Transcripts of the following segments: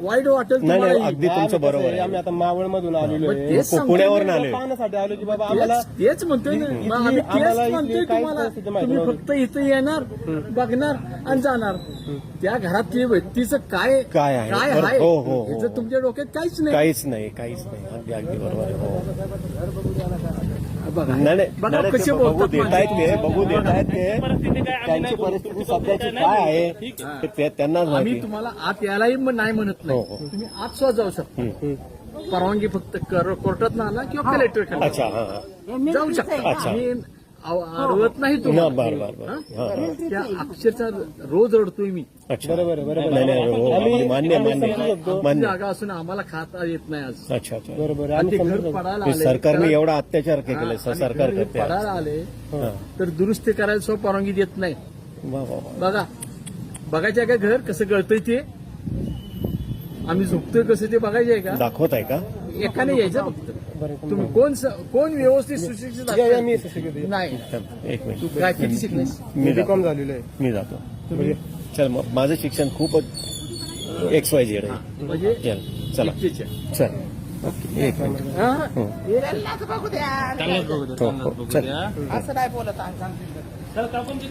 वाईट वाटेल नाही अगदी तुमचं बरोबर आम्ही आहे आता मावळ मधून आलेलो मग आहे तेच पुण्यावरून पाहण्यासाठी आलो की बाबा आम्हाला तेच तेच म्हणतोय ना. इथली- मग आम्ही आम्हाला तेच इथली म्हणतोय काहीच तुम्हाला. परिस्थिती माहिती तुम्ही नव्हती. फक्त इथं येणार बघणार आणि जाणार. त्या घरात ते व्यक्तीचं काय काय आहे? काय. आहे? हो, हो, हो. याचं तुमच्या डोक्यात काहीच नाही. काहीच नाही काहीच नाही. अगदी अगदी बरोबर आहे. हो. नाही नाही बघा कसे देत आहेत ते माझे. बघू देत आहेत ते परिस्थिती काय त्यांची परिस्थिती. सध्याची. आहे. ते त्यांनाच माहिती तुम्हाला आत यायलाही म- नाही म्हणत हो, नाही हो. तुम्ही आत सुद्धा जाऊ शकता. परवानगी फक्त कर- कोर्टात ना आला किंवा कलेक्टर अच्छा हा हा जाऊ शकता अडवत नाही ना, तुम्हाला बर बर बर. हा? हा, हा. त्या अक्षरशः रोज रडतोय मी. अच्छा. बरोबर आहे, बरोबर नाही नाही हो, आम्ही- मान्य आम्ही मान्य. समजू शकतो. मान्य. जागा असून आम्हाला खाता येत नाही आज. अच्छा अच्छा. बरोबर. आणि ते घर. पडायला हे आले. सरकारने एवढा अत्याचार केले आणि सरकार घर करते आज. पडायला आले हा. तर दुरुस्ती करायला सुद्धा परवानगी देत नाही. वा, वा, वा. बघा बघायचे आहे का घर? कसं गळतंय ते? आम्ही झोपतोय कसं ते बघायचे आहे का? दाखवत आहे का? एकाने यायचं फक्त. तुम्ही कोण स- कोण व्यवस्थित सुशिक्षित या, या, असेल? मी आहे. नाही. एक तू मिनिट काय किती शिकलेस? मी जातो. झालेलं आहे. मी जातो. तुम्ही? चल मग माझं शिक्षण खूपच एक्स वाय झेड आहे. म्हणजे चल चला. एकटीचे. चल. ओके. एक मिनिट. हा? हो. त्यांनाच बघू द्या, हो, बघू चल. असं नाही बोलत आहे. चल, दे.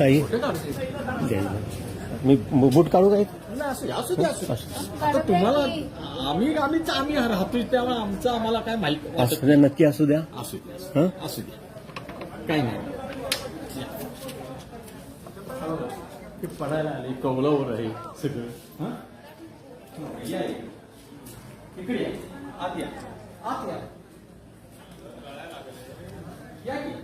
ताई. मी बूट काढू काय नाही, असू दे, असू दे, असू दे. आता तुम्हाला आम्ही आम्ही आम्ही राहतोय त्यामुळे आमचं आम्हाला काय माहीत असू द्या नक्की असू द्या. असू दे हं? असू दे. काही नाही. ते पडायला आले कौलावर आहे सगळं. हं? या, या. इकडे या. आत या. आत या. या की.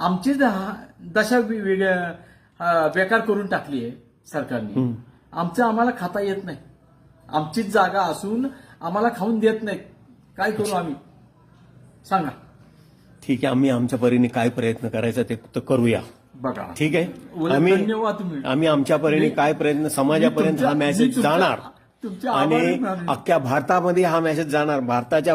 आमची दशा वेगळ्या बेकार करून टाकली आहे सरकारने. आमचं आम्हाला खाता येत नाही. आमचीच जागा असून आम्हाला खाऊन देत नाहीत काय करू आम्ही? सांगा. ठीक आहे आम्ही आमच्या परीने काय प्रयत्न करायचा ते तर करूया. बघा. ठीक आहे? आम्ही धन्यवाद तुम्ही. आम्ही आमच्या परीने काय प्रयत्न समाजापर्यंत हा मेसेज जाणार. आणि. अख्ख्या भारतामध्ये हा मेसेज जाणार. भारताच्या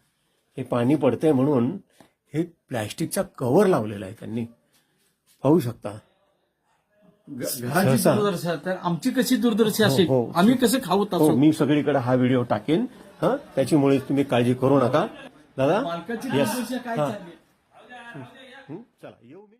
हे पाणी पडतंय म्हणून हे प्लॅस्टिकचा कव्हर लावलेला आहे त्यांनी. पाहू शकता. घराची सहसा. दुर्दशा तर आमची कशी दुर्दशा असेल? हो, हो. आम्ही कसं खाऊ हो मी सगळीकडे हा व्हिडिओ टाकेन. हा त्याच्यामुळे तुम्ही काळजी करू नका. दादा? मालकाची येस दुर्दशा काय हा. चालली हं, चला येऊ मी.